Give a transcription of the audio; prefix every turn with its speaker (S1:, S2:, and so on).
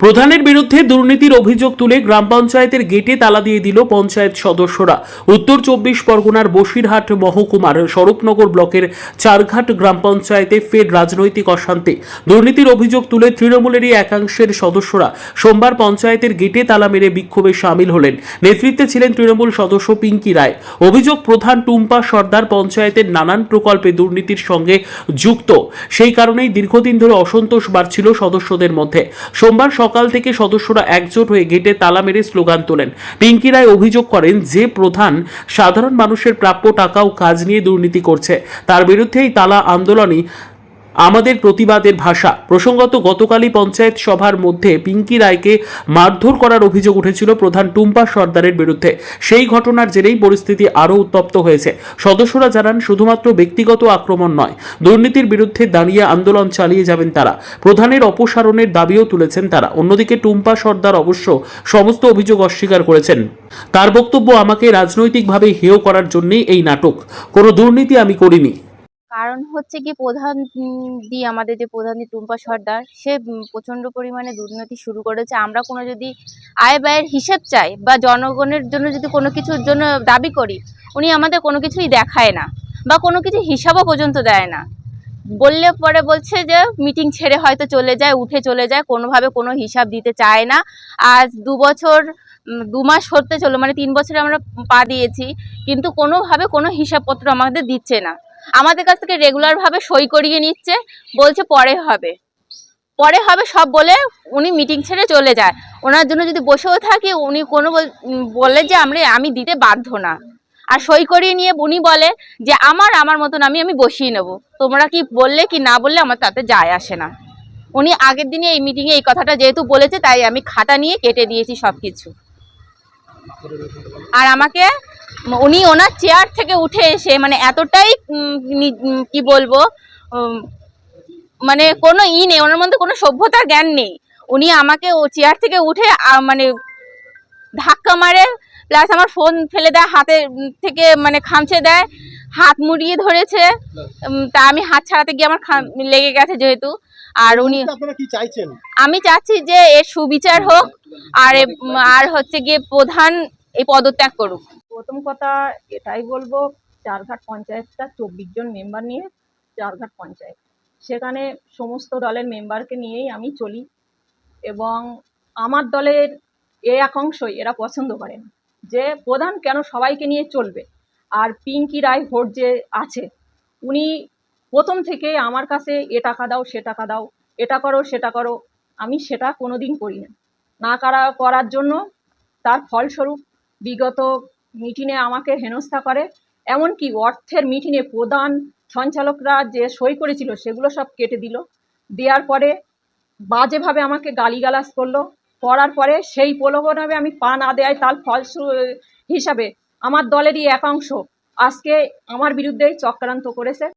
S1: প্রধানের বিরুদ্ধে দুর্নীতির অভিযোগ তুলে গ্রাম পঞ্চায়েতের গেটে তালা দিয়ে দিল পঞ্চায়েত সদস্যরা। উত্তর চব্বিশ পরগনার বসিরহাট মহকুমার স্বরূপনগর ব্লকের চারঘাট গ্রাম পঞ্চায়েতে ফের রাজনৈতিক অশান্তি। দুর্নীতির অভিযোগ তুলে তৃণমূলেরই একাংশের সদস্যরা সোমবার পঞ্চায়েতের গেটে তালা মেরে বিক্ষোভে সামিল হলেন। নেতৃত্বে ছিলেন তৃণমূল সদস্য পিঙ্কি রায়। অভিযোগ প্রধান টুম্পা সর্দার পঞ্চায়েতের নানান প্রকল্পে দুর্নীতির সঙ্গে যুক্ত। সেই কারণেই দীর্ঘদিন ধরে অসন্তোষ বাড়ছিল সদস্যদের মধ্যে। সোমবার সকাল থেকে সদস্যরা একজোট হয়ে গেটে তালা মেরে স্লোগান তোলেন। পিঙ্কি রায় অভিযোগ করেন, যে প্রধান সাধারণ মানুষের প্রাপ্য টাকা ও কাজ নিয়ে দুর্নীতি করছে। তার বিরুদ্ধে এই তালা আন্দোলনই আমাদের প্রতিবাদের ভাষা। প্রসঙ্গত, গতকালই পঞ্চায়েত সভার মধ্যে পিঙ্কি রায়কে মারধর করার অভিযোগ উঠেছিল প্রধান টুম্পা সর্দারের বিরুদ্ধে। সেই ঘটনার জেরেই পরিস্থিতি আরও উত্তপ্ত হয়েছে। সদস্যরা জানান, শুধুমাত্র ব্যক্তিগত আক্রমণ নয়, দুর্নীতির বিরুদ্ধে দাঁড়িয়ে আন্দোলন চালিয়ে যাবেন তারা। প্রধানের অপসারণের দাবিও তুলেছেন তারা। অন্যদিকে টুম্পা সর্দার অবশ্য সমস্ত অভিযোগ অস্বীকার করেছেন। তার বক্তব্য আমাকে রাজনৈতিকভাবে হেয় করার জন্যই এই নাটক। কোনো দুর্নীতি আমি করিনি।
S2: কারণ হচ্ছে কি প্রধান দি আমাদের যে প্রধান দি টুম্পা সর্দার, সে প্রচণ্ড পরিমাণে দুর্নীতি শুরু করেছে। আমরা কোনো যদি আয় ব্যয়ের হিসেব চাই বা জনগণের জন্য যদি কোনো কিছুর জন্য দাবি করি, উনি আমাদের কোনো কিছুই দেখায় না বা কোনো কিছু হিসাবও পর্যন্ত দেয় না। বললে পরে বলছে যে, মিটিং ছেড়ে হয়তো চলে যায়, উঠে চলে যায়, কোনোভাবে কোনো হিসাব দিতে চায় না। আজ দু বছর দু মাস হতে চলো মানে তিন বছরে আমরা পা দিয়েছি, কিন্তু কোনোভাবে কোনো হিসাবপত্র আমাদের দিচ্ছে না। আমাদের কাছ থেকে রেগুলার ভাবে সই করিয়ে নিচ্ছে, বলছে পরে হবে। পরে হবে সব বলে উনি মিটিং ছেড়ে চলে যায়। ওনার জন্য যদি বসেও থাকি, উনি কোনো বল- যে আমরা, আমি দিতে বাধ্য না। আর সই করিয়ে নিয়ে উনি বলে যে, আমার আমার মতন আমি আমি বসিয়ে নেব। তোমরা কি বললে কি না বললে আমার তাতে যায় আসে না। উনি আগের দিনে এই মিটিংয়ে এই কথাটা যেহেতু বলেছে, তাই আমি খাতা নিয়ে কেটে দিয়েছি সব কিছু আর আমাকে উনি ওনার চেয়ার থেকে উঠে এসে মানে এতটাই কি বলব মানে কোনো ই নেই ওনার মধ্যে কোনো সভ্যতার জ্ঞান নেই। উনি আমাকে ও চেয়ার থেকে উঠে মানে ধাক্কা মারে প্লাস আমার ফোন ফেলে দেয় হাতে থেকে মানে খামছে দেয় হাত মুড়িয়ে ধরেছে। তা আমি হাত ছাড়াতে গিয়ে আমার লেগে গেছে যেহেতু। আর উনি
S3: আপনারা কি চাইছেন?
S2: আমি চাচ্ছি যে এর সুবিচার হোক আর আর হচ্ছে গিয়ে প্রধান এই পদত্যাগ করুক।
S4: প্রথম কথা এটাই বলব, চারঘাট পঞ্চায়েতটা চব্বিশ জন মেম্বার নিয়ে চারঘাট পঞ্চায়েত। সেখানে সমস্ত দলের মেম্বারকে নিয়েই আমি চলি এবং আমার দলের এ একাংশই এরা পছন্দ করে না। যে প্রধান কেন সবাইকে নিয়ে চলবে? আর পিঙ্কি রায় ভোট যে আছে, উনি প্রথম থেকে আমার কাছে এ টাকা দাও, সে টাকা দাও, এটা করো, সেটা করো, আমি সেটা কোনোদিন করি না। না করা করার জন্য তার ফলস্বরূপ বিগত মিটিংয়ে আমাকে হেনস্থা করে, এমনকি অর্থের মিটিংয়ে প্রধান সঞ্চালকরা যে সই করেছিল সেগুলো সব কেটে দিল। দেওয়ার পরে বাজেভাবে আমাকে গালিগালাজ করল। করার পরে সেই প্রলোভনে আমি পা না দেয় তার ফল হিসাবে আমার দলেরই একাংশ আজকে আমার বিরুদ্ধেই চক্রান্ত করেছে।